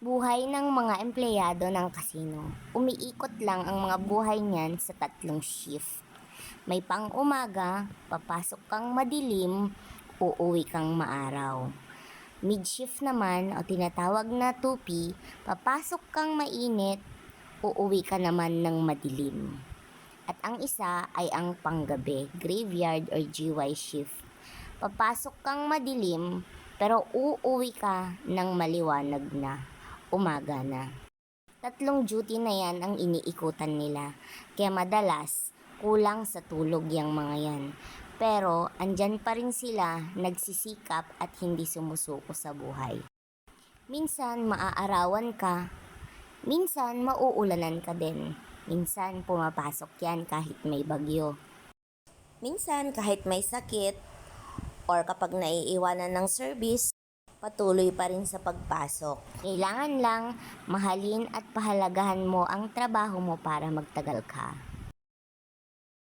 Buhay ng mga empleyado ng kasino. Umiikot lang ang mga buhay niyan sa tatlong shift. May pang umaga, papasok kang madilim, uuwi kang maaraw. Mid-shift naman o tinatawag na 2P, papasok kang mainit, uuwi ka naman ng madilim. At ang isa ay ang panggabi, graveyard or GY shift. Papasok kang madilim, pero uuwi ka ng maliwanag na, umaga na. Tatlong duty na yan ang iniikutan nila, kaya madalas kulang sa tulog yung mga yan. Pero andyan pa rin sila nagsisikap at hindi sumusuko sa buhay. Minsan maaarawan ka, minsan mauulanan ka din. Minsan pumapasok yan kahit may bagyo. Minsan kahit may sakit or kapag naiiwanan ng service, patuloy pa rin sa pagpasok. Kailangan lang mahalin at pahalagahan mo ang trabaho mo para magtagal ka.